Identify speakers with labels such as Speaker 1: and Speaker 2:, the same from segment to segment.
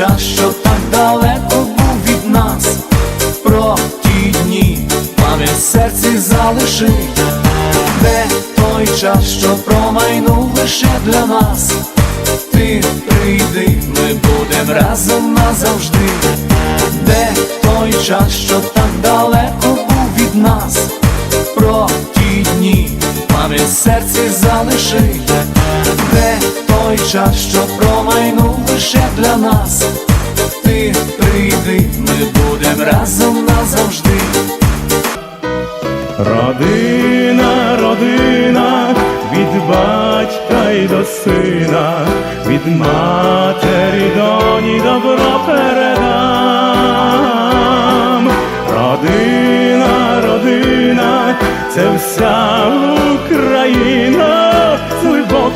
Speaker 1: час, що так далеко був від нас, про ті дні пам'ять в серці залишить, де той час, що промайнув лише для нас, ти прийди, ми будем разом назавжди, де той час, що так далеко був від нас, про ті дні пам'ять в серці залишить, де той час, що промайнув лише для нас, ти прийди, ми будем разом назавжди.
Speaker 2: Родина, родина, від батька й до сина, від матері доні добро передам. Родина, родина, це вся Україна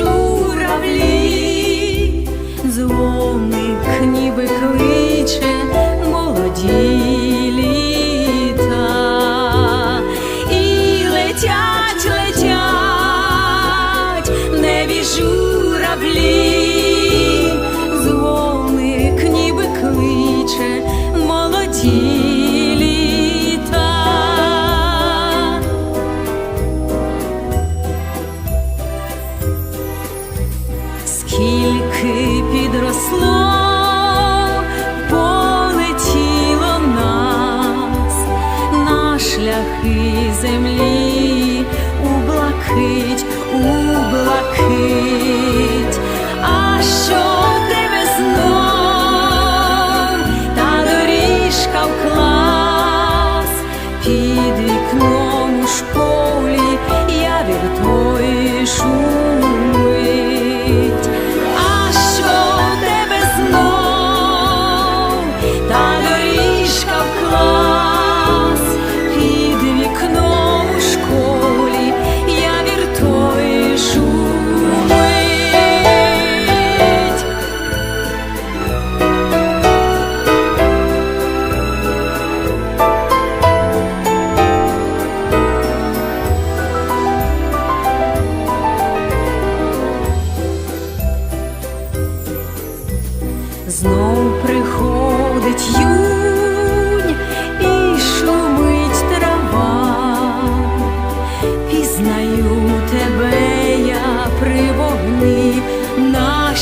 Speaker 3: Журавлі, дзвоник ніби кличе молоді літа, і летять, летять не небі here.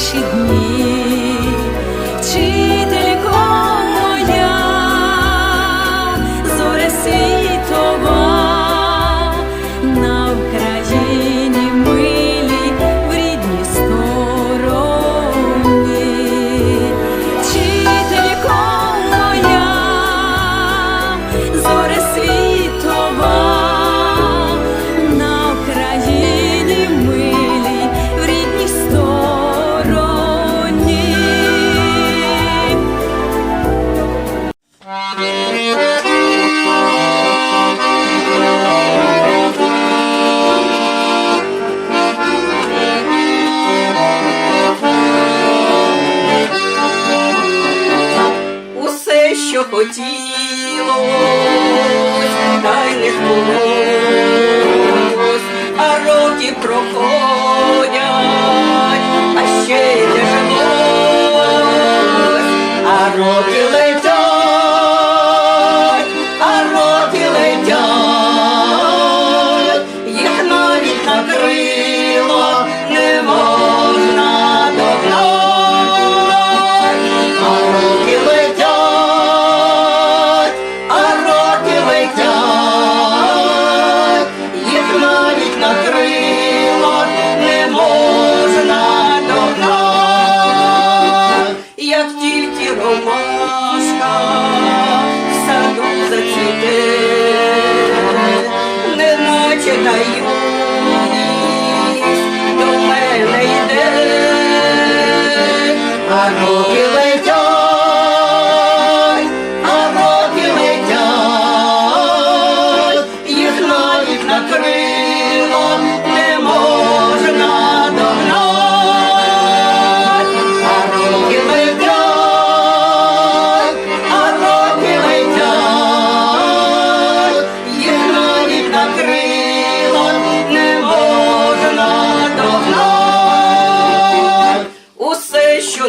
Speaker 3: Наші дні,
Speaker 4: хотілось, та й не хтось, а роки проходять.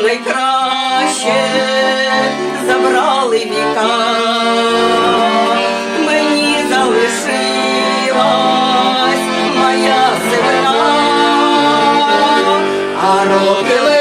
Speaker 4: найкраще забрали віка, мені залишилась моя земля, а роки.